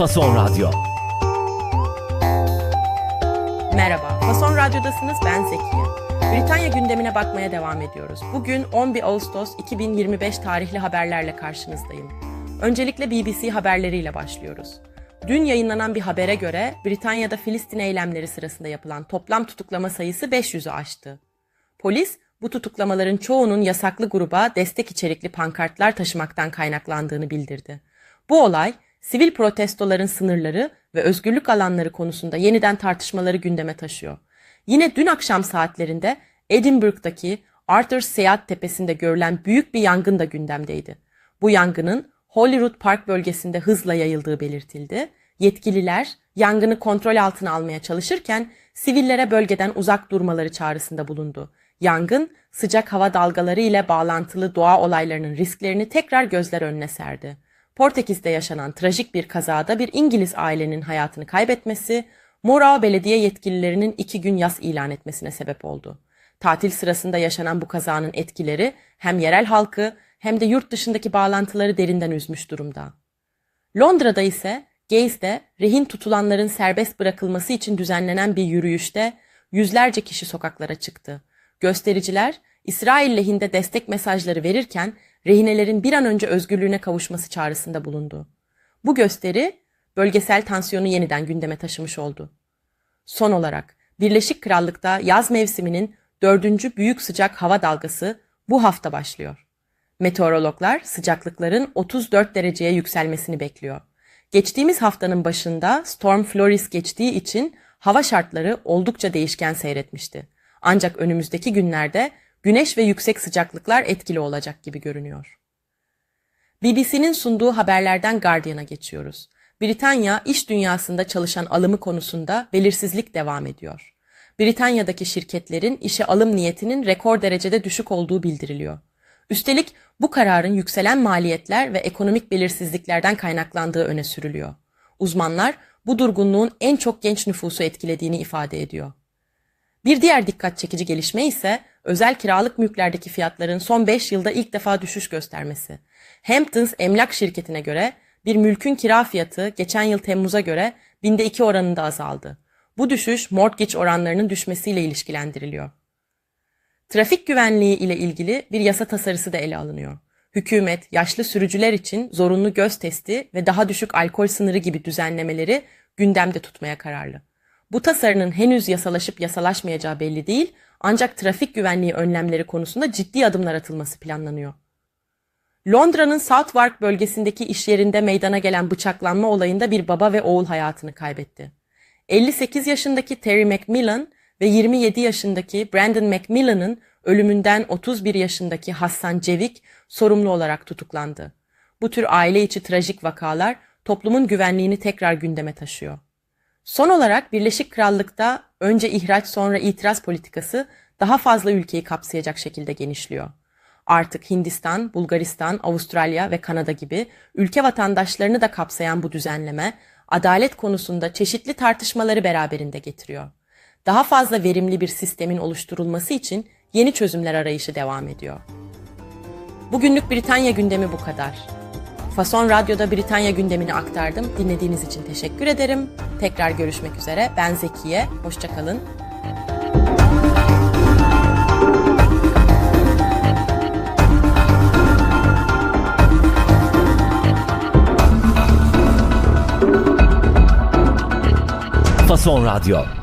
Fason Radyo. Merhaba, Fason Radyo'dasınız ben Zekiye. Britanya gündemine bakmaya devam ediyoruz. Bugün 11 Ağustos 2025 tarihli haberlerle karşınızdayım. Öncelikle BBC haberleriyle başlıyoruz. Dün yayınlanan bir habere göre Britanya'da Filistin eylemleri sırasında yapılan toplam tutuklama sayısı 500'ü aştı. Polis bu tutuklamaların çoğunun yasaklı gruba destek içerikli pankartlar taşımaktan kaynaklandığını bildirdi. Bu olay sivil protestoların sınırları ve özgürlük alanları konusunda yeniden tartışmaları gündeme taşıyor. Yine dün akşam saatlerinde Edinburgh'daki Arthur Seat Tepesi'nde görülen büyük bir yangın da gündemdeydi. Bu yangının Holyrood Park bölgesinde hızla yayıldığı belirtildi. Yetkililer yangını kontrol altına almaya çalışırken sivillere bölgeden uzak durmaları çağrısında bulundu. Yangın sıcak hava dalgaları ile bağlantılı doğa olaylarının risklerini tekrar gözler önüne serdi. Portekiz'de yaşanan trajik bir kazada bir İngiliz ailenin hayatını kaybetmesi, Morao Belediye yetkililerinin iki gün yas ilan etmesine sebep oldu. Tatil sırasında yaşanan bu kazanın etkileri hem yerel halkı hem de yurt dışındaki bağlantıları derinden üzmüş durumda. Londra'da ise Gayes'de rehin tutulanların serbest bırakılması için düzenlenen bir yürüyüşte yüzlerce kişi sokaklara çıktı. Göstericiler İsrail lehinde destek mesajları verirken rehinelerin bir an önce özgürlüğüne kavuşması çağrısında bulundu. Bu gösteri bölgesel tansiyonu yeniden gündeme taşımış oldu. Son olarak Birleşik Krallık'ta yaz mevsiminin dördüncü büyük sıcak hava dalgası bu hafta başlıyor. Meteorologlar sıcaklıkların 34 dereceye yükselmesini bekliyor. Geçtiğimiz haftanın başında Storm Floris geçtiği için hava şartları oldukça değişken seyretmişti. Ancak önümüzdeki günlerde güneş ve yüksek sıcaklıklar etkili olacak gibi görünüyor. BBC'nin sunduğu haberlerden Guardian'a geçiyoruz. Britanya iş dünyasında çalışan alımı konusunda belirsizlik devam ediyor. Britanya'daki şirketlerin işe alım niyetinin rekor derecede düşük olduğu bildiriliyor. Üstelik bu kararın yükselen maliyetler ve ekonomik belirsizliklerden kaynaklandığı öne sürülüyor. Uzmanlar bu durgunluğun en çok genç nüfusu etkilediğini ifade ediyor. Bir diğer dikkat çekici gelişme ise özel kiralık mülklerdeki fiyatların son 5 yılda ilk defa düşüş göstermesi. Hamptons emlak şirketine göre bir mülkün kira fiyatı geçen yıl Temmuz'a göre binde 2 oranında azaldı. Bu düşüş mortgage oranlarının düşmesiyle ilişkilendiriliyor. Trafik güvenliği ile ilgili bir yasa tasarısı da ele alınıyor. Hükümet yaşlı sürücüler için zorunlu göz testi ve daha düşük alkol sınırı gibi düzenlemeleri gündemde tutmaya kararlı. Bu tasarının henüz yasalaşıp yasalaşmayacağı belli değil ancak trafik güvenliği önlemleri konusunda ciddi adımlar atılması planlanıyor. Londra'nın Southwark bölgesindeki iş yerinde meydana gelen bıçaklanma olayında bir baba ve oğul hayatını kaybetti. 58 yaşındaki Terry Macmillan ve 27 yaşındaki Brandon Macmillan'ın ölümünden 31 yaşındaki Hassan Cevik sorumlu olarak tutuklandı. Bu tür aile içi trajik vakalar toplumun güvenliğini tekrar gündeme taşıyor. Son olarak Birleşik Krallık'ta önce ihraç sonra itiraz politikası daha fazla ülkeyi kapsayacak şekilde genişliyor. Artık Hindistan, Bulgaristan, Avustralya ve Kanada gibi ülke vatandaşlarını da kapsayan bu düzenleme adalet konusunda çeşitli tartışmaları beraberinde getiriyor. Daha fazla verimli bir sistemin oluşturulması için yeni çözümler arayışı devam ediyor. Bugünlük Britanya gündemi bu kadar. Fason Radyo'da Britanya gündemini aktardım. Dinlediğiniz için teşekkür ederim. Tekrar görüşmek üzere. Ben Zekiye. Hoşçakalın. Fason Radyo.